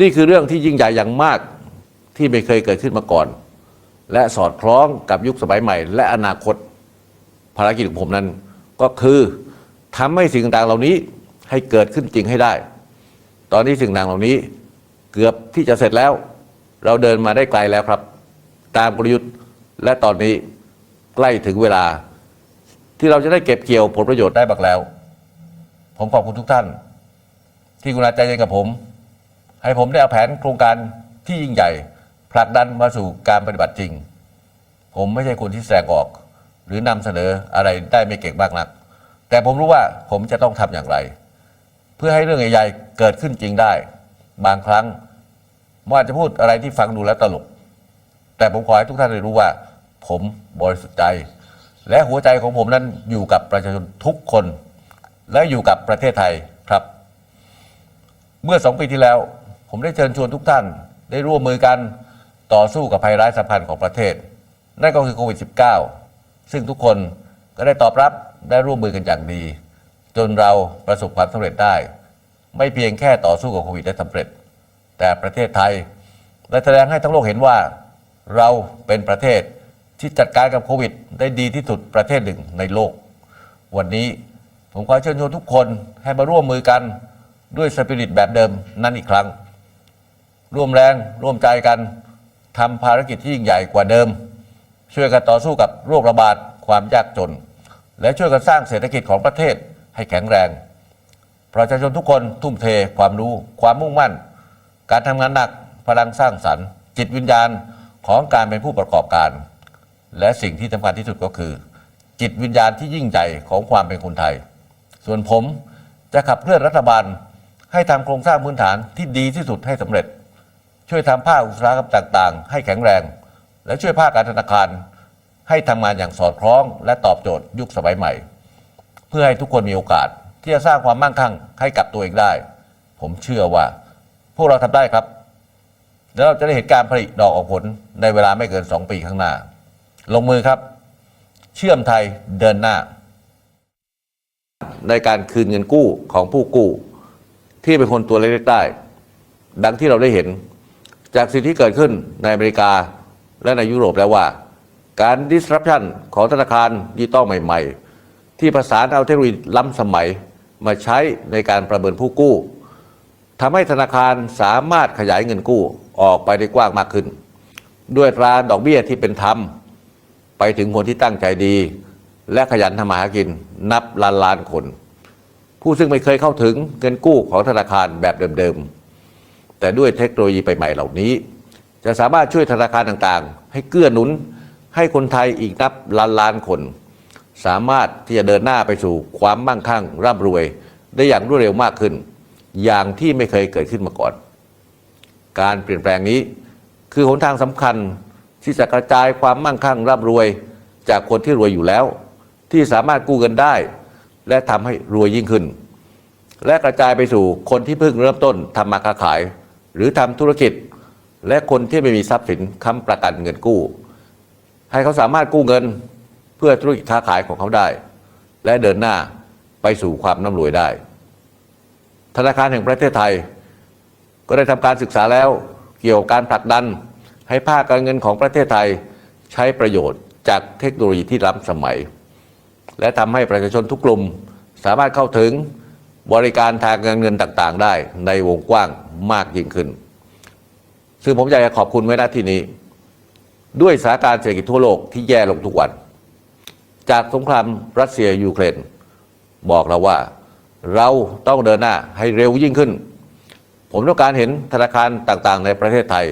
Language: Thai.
นี่คือเรื่องที่ยิ่งใหญ่อย่างมากที่ไม่เคยเกิดขึ้นมาก่อน และสอดคล้องกับยุคสมัยใหม่ และอนาคตภารกิจของผมนั้น ก็คือทำให้สิ่งต่างๆเหล่านี้ให้เกิดขึ้นจริงให้ได้ ตอนนี้สิ่งต่างเหล่านี้เกือบที่จะเสร็จแล้ว เราเดินมาได้ไกลแล้วครับ ตามกลยุทธ์และตอนนี้ใกล้ถึงเวลา ที่เราจะได้เก็บเกี่ยวผลประโยชน์ได้บักแล้ว ผมขอบคุณทุกท่าน ที่กุณาใจเย็นกับผม ให้ผมได้เอาแผนโครงการที่ยิ่งใหญ่ผลักดันมาสู่การปฏิบัติจริง ผมไม่ใช่คนที่แสดงออก หรือนำเสนออะไรได้ไม่เก่งมากนัก แต่ผมรู้ว่าผมจะต้องทำอย่างไร เพื่อให้เรื่องใหญ่ๆเกิดขึ้นจริงได้ บางครั้งมันอาจจะพูดอะไรที่ฟังดูแล้วตลก แต่ผมขอให้ทุกท่านได้รู้ว่า ผมบริสุทธิ์ใจ และหัวใจของผมนั้นอยู่กับประชาชนทุกคน และอยู่กับประเทศไทยครับ เมื่อสองปีที่แล้ว ผมได้เชิญชวนทุกท่าน ได้ร่วมมือกันต่อสู้กับภัยร้ายสะพันธ์ของประเทศ นั่นก็คือโควิด -19 ซึ่งทุกคนก็ได้ตอบรับได้ร่วมมือกันอย่างดี จนเราประสบความสำเร็จได้ ไม่เพียงแค่ต่อสู้กับโควิดได้สำเร็จ แต่ประเทศไทยได้แสดงให้ทั้งโลกเห็นว่า เราเป็นประเทศที่จัดการกับโควิด ได้ดีที่สุดประเทศหนึ่งในโลก วันนี้ผมขอเชิญชวนทุกคนให้มาร่วมมือกันด้วยสปิริตแบบเดิมนั่นอีกครั้ง ร่วมแรงร่วมใจกันทำภารกิจที่ยิ่งใหญ่กว่าเดิม ช่วยกันต่อสู้กับโรคระบาดความยากจน และช่วยกันสร้างเศรษฐกิจของประเทศให้แข็งแรง ประชาชนทุกคนทุ่มเทความรู้ ความมุ่งมั่น การทำงานหนักพลังสร้างสรรค์ จิตวิญญาณของการเป็นผู้ประกอบการ และสิ่งที่สำคัญที่สุดก็คือ จิตวิญญาณที่ยิ่งใหญ่ของความเป็นคนไทย ส่วนผมจะขับเคลื่อนรัฐบาลให้ทำโครงสร้างพื้นฐานที่ดีที่สุดให้สำเร็จ ช่วยทำภาคอุตสาหกรรมต่างๆ ให้แข็งแรง และช่วยภาคการธนาคาร ให้ทำงานอย่างสอดคล้อง และตอบโจทย์ยุคสมัยใหม่ เพื่อให้ทุกคนมีโอกาสที่จะสร้างความมั่งคั่งให้กับตัวเองได้ ผมเชื่อว่า พวกเราทำได้ครับ แล้วเราจะได้เห็นการผลิตดอกออกผลในเวลาไม่เกิน 2 ปีข้างหน้า ลงมือครับ เชื่อมไทยเดินหน้า ในการคืนเงินกู้ของผู้กู้ ที่เป็นคนตัวเล็กๆได้ ดังที่เราได้เห็น จากสิ่งที่เกิดขึ้นในอเมริกาและในยุโรปแล้วว่า การ disruption ของธนาคารดิจิตอลใหม่ ๆ ที่ประสานเอาเทคโนโลยีล้ำสมัยมาใช้ในการประเมินผู้กู้ทำให้ธนาคารสามารถขยายเงินกู้ออกไปได้กว้างมากขึ้น ด้วยราดอกเบี้ยที่เป็นธรรม ไปถึงคนที่ตั้งใจดี และขยันทำมาหากินนับล้านล้านคน ผู้ซึ่งไม่เคยเข้าถึงเงินกู้ของธนาคารแบบเดิมๆ แต่ด้วยเทคโนโลยีใหม่ๆเหล่านี้ จะสามารถช่วยธนาคารต่างๆ ให้เกื้อหนุนให้คนไทยอีกนับล้านล้านคน สามารถที่จะเดินหน้าไปสู่ความมั่งคั่งร่ำรวย ได้อย่างรวดเร็วมากขึ้น อย่างที่ไม่เคยเกิดขึ้นมาก่อน การเปลี่ยนแปลงนี้คือหนทางสำคัญที่จะกระจายความมั่งคั่งร่ำรวย จากคนที่รวยอยู่แล้ว ที่สามารถกู้เงินได้ และทำให้รวยยิ่งขึ้น และกระจายไปสู่คนที่เพิ่งเริ่มต้นทำมาค้าขาย หรือทำธุรกิจ และคนที่ไม่มีทรัพย์สินค้ำประกันเงินกู้ ให้เขาสามารถกู้เงินเพื่อธุรกิจค้าขายของเขาได้ และเดินหน้าไปสู่ความร่ำรวยได้ ธนาคารแห่งประเทศไทย ก็ได้ทำการศึกษาแล้วเกี่ยวกับการผลักดันให้ภาคการเงินของประเทศไทยใช้ประโยชน์จากเทคโนโลยีที่ล้ำสมัย และทำให้ประชาชนทุกกลุ่มสามารถเข้าถึง บริการทางการเงินต่างๆ ได้ในวงกว้างมากยิ่งขึ้น ซึ่งผมอยากจะขอบคุณไว้ณที่นี้ ด้วยสถานการณ์เศรษฐกิจทั่วโลกที่แย่ลงทุกวัน จากสงครามรัสเซียยูเครน บอกเราว่าเราต้องเดินหน้าให้เร็วยิ่งขึ้น ผมต้องการเห็นธนาคารต่างๆ ในประเทศไทย